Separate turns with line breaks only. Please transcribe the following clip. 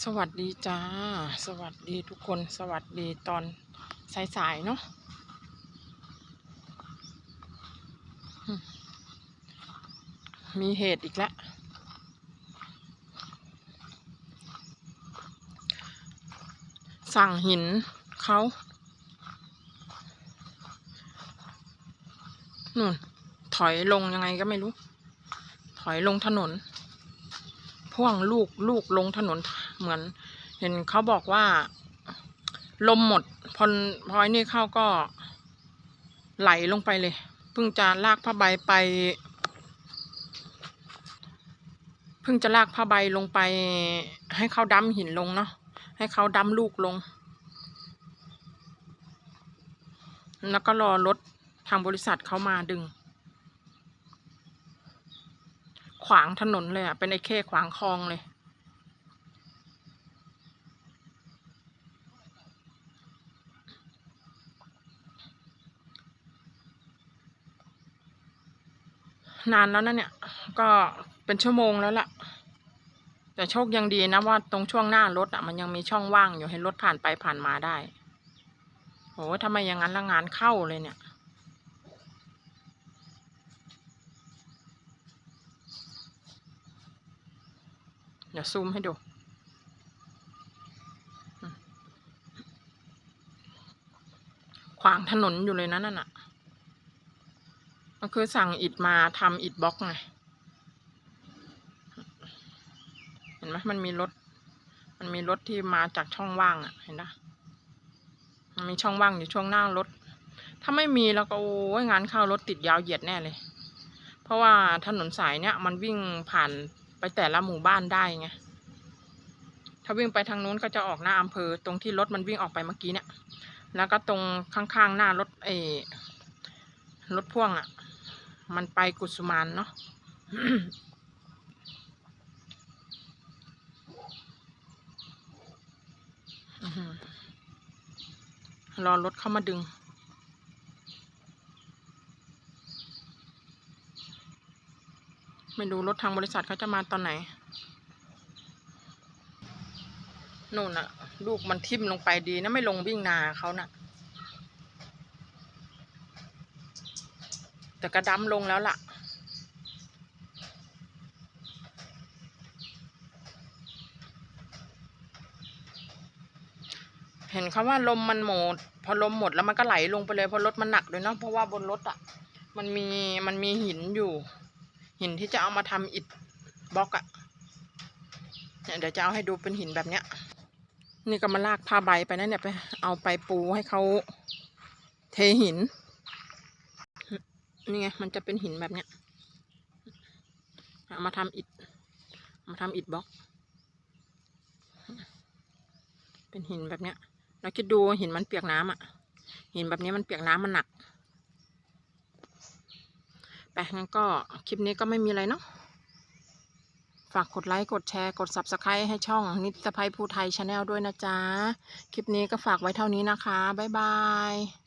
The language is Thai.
สวัสดีจ้า สวัสดีทุกคน สวัสดีตอนสายๆเนาะมีเหตุอีกแล้วสั่งหินเขาหนู่นถอยลงยังไงก็ไม่รู้ ถอยลงถนน พ่วงลูกลูกลงถนนเหมือน เห็นเขาบอกว่า ลมหมดพอพอไอ้นี่เข้าก็ไหลลงไปเลยเพิ่งจะลากผ้าใบไปเพิ่งจะลากผ้าใบลงไป ให้เขาดั้มหินลงเนาะให้เขาดั้มลูกลง แล้วก็รอรถทางบริษัทเขามาดึง ขวางถนนเลยอะ เป็นไอ้เข้ขวางคลองเลย นานแล้วนะเนี่ย ก็เป็นชั่วโมงแล้วล่ะ แต่โชคยังดีนะว่าตรงช่วงหน้ารถอะ มันยังมีช่องว่างอยู่ให้รถผ่านไปผ่านมาได้โอ้ทำไมอย่างนั้นละงานเข้าเลยเนี่ย เดี๋ยวซูมให้ดู ขวางถนนอยู่เลยนะนั่นน่ะ ก็คือสั่งอิฐมาทำอิฐบล็อกไง เห็นไหมมันมีรถ มันมีรถที่มาจากช่องว่างอะ เห็นปะมันมีช่องว่างอยู่ช่วงหน้ารถ ถ้าไม่มีแล้วก็โอ้ยงานเข้ารถติดยาวเหยียดแน่เลย เพราะว่าถนนสายเนี้ยมันวิ่งผ่าน ไปแต่ละหมู่บ้านได้ไง ถ้าวิ่งไปทางนู้นก็จะออกหน้าอำเภอ ตรงที่รถมันวิ่งออกไปเมื่อกี้เนี่ย แล้วก็ตรงข้างๆหน้ารถเอรถพ่วงอะ มันไปกุสุมานเนาะรอรถเข้ามาดึง ไม่รู้รถทางบริษัทเขาจะมาตอนไหนนู่นน่ะ ลูกมันทิ่มลงไปดีนะไม่ลงวิ่งนาเขาน่ะ แต่กระดำลงแล้วล่ะ เห็นเขาว่าลมมันหมด พอลมหมดแล้วมันก็ไหลลงไปเลยเพราะรถมันหนักด้วยเนาะเพราะว่าบนรถอะ มันมีมันมีหินอยู่ หินที่จะเอามาทำอิฐบล็อกอะเนี่ยเดี๋ยวจะเอาให้ดูเป็นหินแบบเนี้ย นี่ก็มาลากผ้าใบไปนั่นเนี่ยไปเอาไปปูให้เขาเทหิน นี่ไงมันจะเป็นหินแบบเนี้ยเอามาทำอิฐมาทำอิฐบล็อก เป็นหินแบบเนี้ยเราคิดดูหินมันเปียกน้ำอะหินแบบนี้มันเปียกน้ำมันหนัก ไปงั้นก็คลิปนี้ก็ไม่มีอะไรเนาะฝากกดไลค์ กดแชร์ กด subscribe ให้ช่องนิตภัยภูไทยชาแนลด้วยนะจ๊ะ คลิปนี้ก็ฝากไว้เท่านี้นะคะ บ๊ายบาย